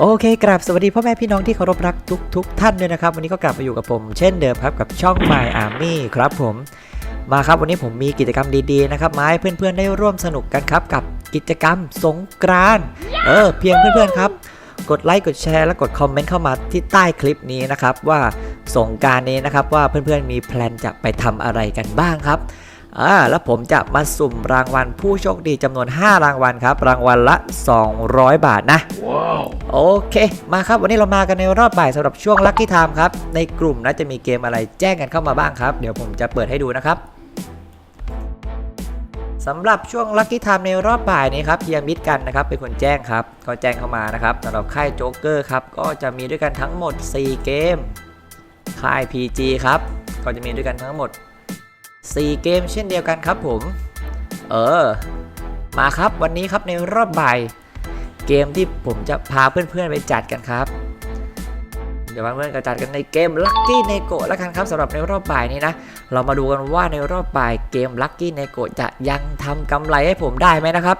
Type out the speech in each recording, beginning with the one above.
โอเคกราบสวัสดีพ่อแม่พี่น้องที่เคารพรักทุกทุกท่านด้วยนะครับ วันนี้ก็กลับมาอยู่กับผม เช่นเดิมครับกับช่อง My Army ครับผมมาครับวันนี้ผมมีกิจกรรมดีๆนะครับมาให้เพื่อนๆได้ร่วมสนุกกันครับกับกิจกรรมสงกรานต์เออเพียงเพื่อนๆครับ กดไลค์กดแชร์และกดคอมเมนต์เข้ามาที่ใต้คลิปนี้นะครับว่าสงกรารนี้นะครับว่าเพื่อนๆมีแพลนจะไปทำอะไรกันบ้างครับ อ่าแล้วผมจะมาสุ่มรางวัลผู้โชคดีจำนวน 5 รางวัลครับ รางวัลละ 200 บาทนะโอเค มาครับวันนี้เรามากันในรอบบ่ายสำหรับช่วงลัคกี้ไทม์ครับ ในกลุ่มนะจะมีเกมอะไรแจ้งกันเข้ามาบ้างครับ เดี๋ยวผมจะเปิดให้ดูนะครับสำหรับช่วงลัคกี้ไทม์ในรอบบ่ายนี้ครับเฮียมิดกันนะครับเป็นคนแจ้งครับก็แจ้งเข้ามานะครับสำหรับค่ายโจ๊กเกอร์ครับก็จะมีด้วยกันทั้งหมด 4 เกม ค่าย PG ครับก็จะมีด้วยกันทั้งหมด 4 เกมเช่นเดียวกันครับผม เออ มาครับวันนี้ครับในรอบบ่าย เกมที่ผมจะพาเพื่อนๆไปจัดกันครับ เดี๋ยวเพื่อนๆก็จัดกันในเกม Lucky n e g o แล้วกันครับสำหรับในรอบบ่ายนี้นะ เรามาดูกันว่าในรอบบ่ายเกม Lucky n e g o จะยังทำกำไรให้ผมได้ไหมนะครับ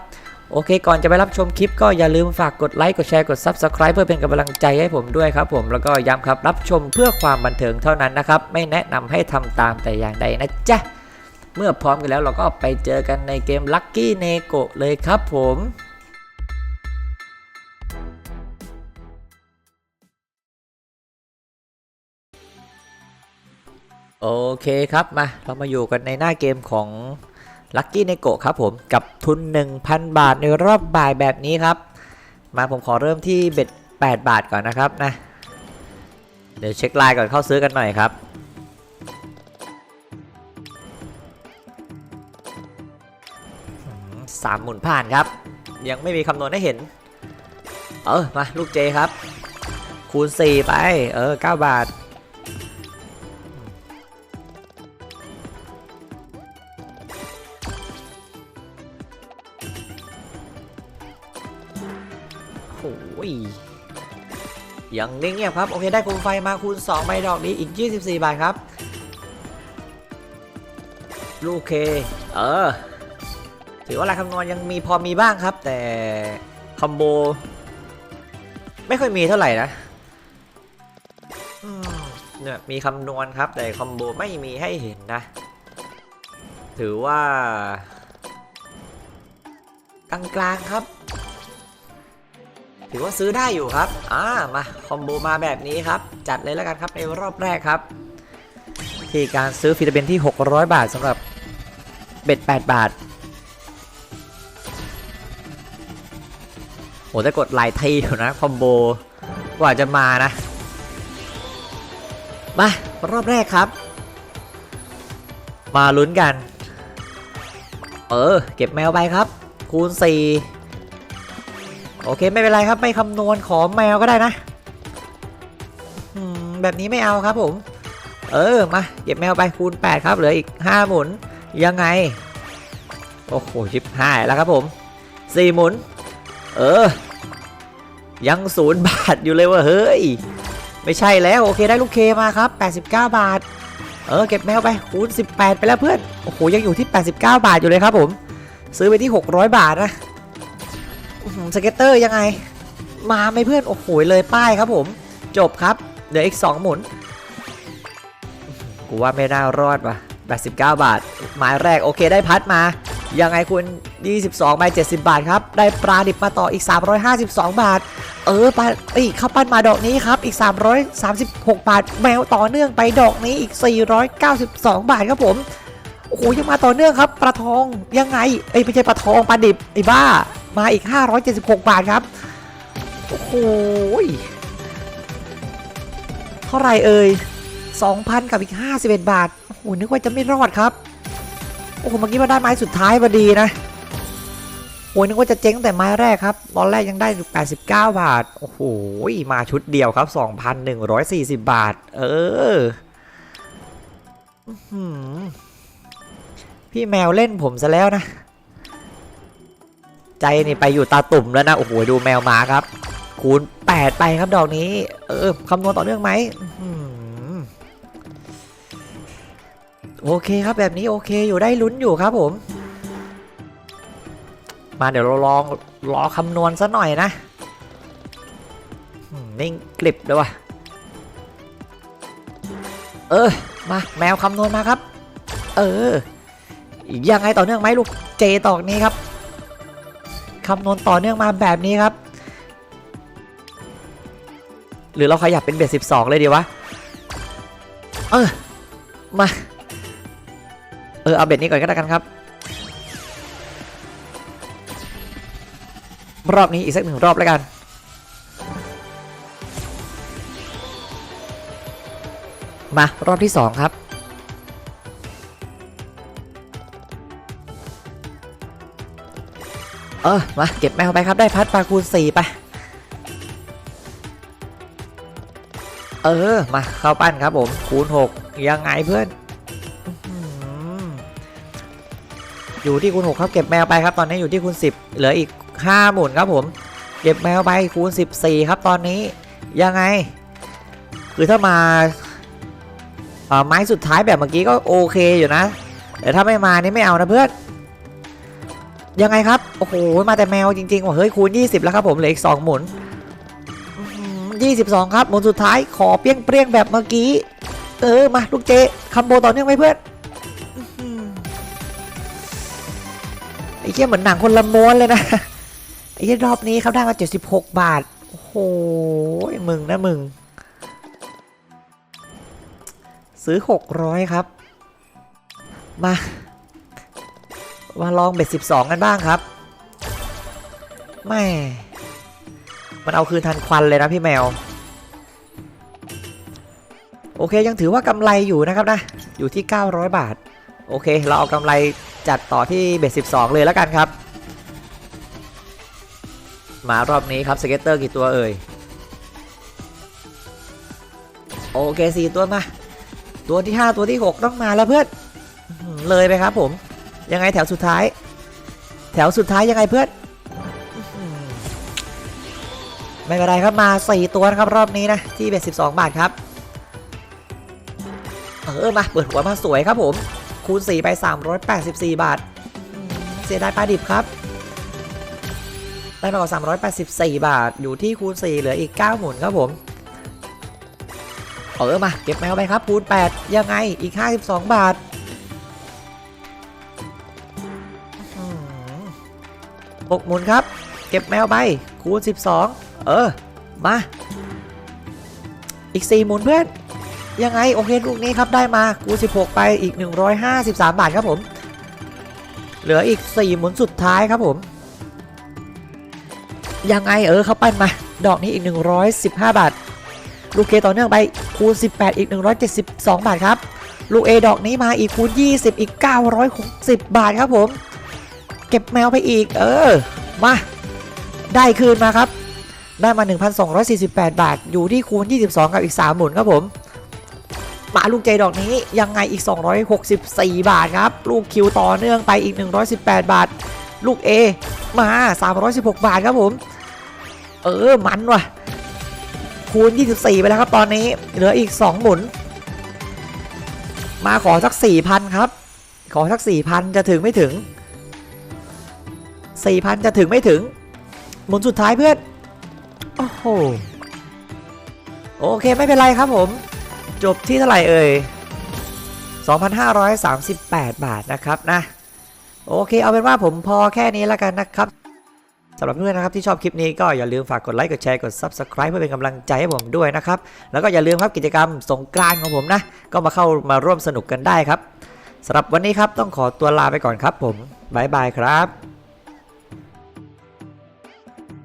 โอเค ก่อนจะไปรับชมคลิปก็อย่าลืมฝากกดไลค์ กดแชร์ กด Subscribe เพื่อเป็นกำลังใจให้ผมด้วยครับผม แล้วก็ย้ำครับ รับชมเพื่อความบันเทิงเท่านั้นนะครับ ไม่แนะนำให้ทำตามแต่อย่างใดนะจ๊ะ เมื่อพร้อมกันแล้วเราก็ไปเจอกันในเกม Lucky n e g o เลยครับผมโอเคครับมาเรามาอยู่กันในหน้าเกมของ Lucky n e g o ครับผมกับทุน 1,000 บาทในรอบบ่ายแบบนี้ครับ มาผมขอเริ่มที่เบ็ด8บาทก่อนนะครับนะเดี๋ยวเช็คลน์ก่อนเข้าซื้อกันหน่อยครับ สามหมุนผ่านครับ ยังไม่มีคำนวณให้เห็น เออมาลูกเจครับ คูณ 4 ไป เออ 9 บาท โอ้ยยังเงียบครับ โอเค ได้โคมไฟมาคูณ2ใบดอกนี้อีก 24 บาทครับ ลูกเค เออ ถือว่าลายคำนวณยังมีพอมีบ้างครับ แต่คอมโบไม่ค่อยมีเท่าไหร่นะเนี่ยมีคำนวณครับ แต่คอมโบไม่มีให้เห็นนะ ถือว่า กลางๆครับ ถือว่าซื้อได้อยู่ครับอ่ามาคอมโบมาแบบนี้ครับ จัดเลยแล้วกันครับในรอบแรกครับ ที่การซื้อฟิลเบนที่ 600 บาทสำหรับเบ็ด8บาท โอ้แต่กดหลายทีอยู่นะ คอมโบกว่าจะมานะ มารอบแรกครับ มาลุ้นกัน เออ เก็บแมวไปครับ คูณ 4 โอเคไม่เป็นไรครับ ไม่คำนวณขอแมวก็ได้นะแบบนี้ไม่เอาครับผม เออ มา เก็บแมวไปคูณ 8 ครับเหลืออีก 5 หมุน ยังไง โอ้โหชิบหายแล้วครับผม 4 หมุน เออ ยังศูนย์บาทอยู่เลยว่ะเฮ้ย ไม่ใช่แล้ว โอเคได้ลูกเคมาครับ 89 บาท เออ เก็บแมวไปคูณ18 ไปแล้วเพื่อน โอ้โห ยังอยู่ที่ 89 บาทอยู่เลยครับผม ซื้อไปที่ 600 บาทนะสเก็ตเตอร์ยังไง มาไหมเพื่อน โอ้โห เลยป้ายครับผม จบครับเหลืออีก 2 หมุน กูว่าไม่น่ารอดว่ะ89 บาท หมายแรกโอเคได้พัดมา ยังไงคุณ 22ใบ70 บาทครับ ได้ปลาดิบมาต่ออีก 352 บาท เออปลาเอ้ยข้าวปั้นมาดอกนี้ครับ อีก 336 บาท แมวต่อเนื่องไปดอกนี้อีก 492 บาทครับผม โอ้โห ยังมาต่อเนื่องครับ ปลาทอง ยังไง เอ้ย ไม่ใช่ปลาทอง ปลาดิบ ไอ้บ้า มาอีก 576 บาทครับ โอ้โห เท่าไรเอ่ย 2,000 กับอีก 51 บาท โอ้โห นึกว่าจะไม่รอดครับ โอ้โหเมื่อกี้มาได้ไม้สุดท้ายพอดีนะโอ้ยนึกว่าจะเจ๊งแต่ไม้แรกครับ ตอนแรกยังได้89 บาท โอ้โห มาชุดเดียวครับ 2,140 บาท เออพี่แมวเล่นผมซะแล้วนะ ใจนี่ไปอยู่ตาตุ่มแล้วนะ โอ้โห ดูแมวมาครับ คูณ 8 ไปครับดอกนี้ เออคำนวณต่อเนื่องไหม โอเคครับแบบนี้โอเคอยู่ได้ลุ้นอยู่ครับผม มาเดี๋ยวเราลองรอคำนวณซะหน่อยนะนิ่งกลิบเลยว่ะเออ มาแมวคำนวณมาครับ เอออีกยังไงต่อเนื่องไหมลูกเจตอกนี้ครับคำนวณต่อเนื่องมาแบบนี้ครับ หรือเราขยับเป็นเบสสิบสองเลยดีวะ เออ มา เออเอาเบ็ดนี้ก่อนก็แล้วกันครับ รอบนี้อีกสักหนึ่งรอบแล้วกัน มารอบที่สองครับเออมาเก็บแมวไปครับได้พัดปลาคูณสี่ไปเออ มาเข้าปั้นครับผมคูณ6ยังไงเพื่อน อยู่ที่คูณ6ครับเก็บแมวไปครับตอนนี้อยู่ที่คูณ10 เหลืออีก5หมุนครับผม เก็บแมวไปคูณ 14 ครับตอนนี้ยังไง คือถ้ามาเอ่อไม้สุดท้ายแบบเมื่อกี้ก็โอเคอยู่นะแต่ถ้าไม่มานี่ไม่เอานะเพื่อนยังไงครับ โอ้โห มาแต่แมวจริงๆว่ะเฮ้ยคูณ 20 แล้วครับผม เหลืออีก 2 หมุนอื้อหือ22 ครับ หมุนสุดท้ายขอเปรี้ยงเปรี้ยงๆแบบเมื่อกี้ เออ มา ลูกเจคัมโบต่อเนื่องไหมเพื่อน ไอ้เหี้ยเหมือนหนังคนละม้วนเลยนะ ไอ้เหี้ยรอบนี้เขาได้มา 76 บาท โอ้โห มึงนะมึง ซื้อ 600 ครับ มา มาลองเบ็ด 12 กันบ้างครับ แม่ มันเอาคืนทันควันเลยนะพี่แมว โอเคยังถือว่ากำไรอยู่นะครับนะ อยู่ที่ 900 บาท โอเค เราเอากำไร จัดต่อที่เบ็ด12 เลยแล้วกันครับ มารอบนี้ครับสเก็ตเตอร์กี่ตัวเอ่ย โอเค4ตัวมา ตัวที่ 5 ตัวที่ 6 ต้องมาแล้วเพื่อนเลยไปครับผม ยังไงแถวสุดท้าย แถวสุดท้ายยังไงเพื่อนไม่เป็นไรครับมา 4 ตัวนะครับรอบนี้นะ ที่เบ็ด12 บาทครับ เออมาเปิดหัวมาสวยครับผม คูณ4ไป 384 บาท เสียดายปลาดิบครับ ได้มากกว่า384 บาท อยู่ที่คูณ 4 เหลืออีก 9 หมุนครับผมเออมา เก็บแมวไปครับ คูณ 8 ยังไงอีก 52 บาทอื้อหือหกหมุนครับ เก็บแมวไป คูณ 12 เออ มา อีก 4 หมุนเพื่อน ยังไงโอเคลูกนี้ครับได้มาคู16 ไปอีก 153 บาทครับผม เหลืออีก 4 หมุนสุดท้ายครับผม ยังไงเออเขาปั้นมา ดอกนี้อีก 115 บาท ลูกเคต่อเนื่องไปคูณ 18 อีก 172 บาทครับ ลูก A ดอกนี้มาอีกคูณ 20 อีก 960 บาทครับผม เก็บแมวไปอีก เออ มา ได้คืนมาครับ ได้มา 1,248 บาท อยู่ที่คูณ 22 กับอีก 3 หมุนครับผม มาลูกใจดอกนี้ยังไงอีก 264 บาทครับ ลูกคิวต่อเนื่องไปอีก 118 บาท ลูก A มา 316 บาทครับผม เออ มันว่ะ คูณ 24 ไปแล้วครับตอนนี้เหลืออีก 2 หมุน มาขอสัก 4,000 ครับ ขอสัก 4,000 จะถึงไม่ถึง 4,000 จะถึงไม่ถึง หมุนสุดท้ายเพื่อน โอ้โหโอเคไม่เป็นไรครับผม จบที่เท่าไหร่เอ่ย 2,538 บาทนะครับนะ โอเคเอาเป็นว่าผมพอแค่นี้แล้วกันนะครับสำหรับเพื่อนนะครับที่ชอบคลิปนี้ก็อย่าลืมฝากกดไลค์กดแชร์กด Subscribe เพื่อเป็นกำลังใจให้ผมด้วยนะครับ แล้วก็อย่าลืมครับกิจกรรมสงกรานของผมนะ ก็มาเข้ามาร่วมสนุกกันได้ครับสำหรับวันนี้ครับต้องขอตัวลาไปก่อนครับผมบ๊ายบายครับ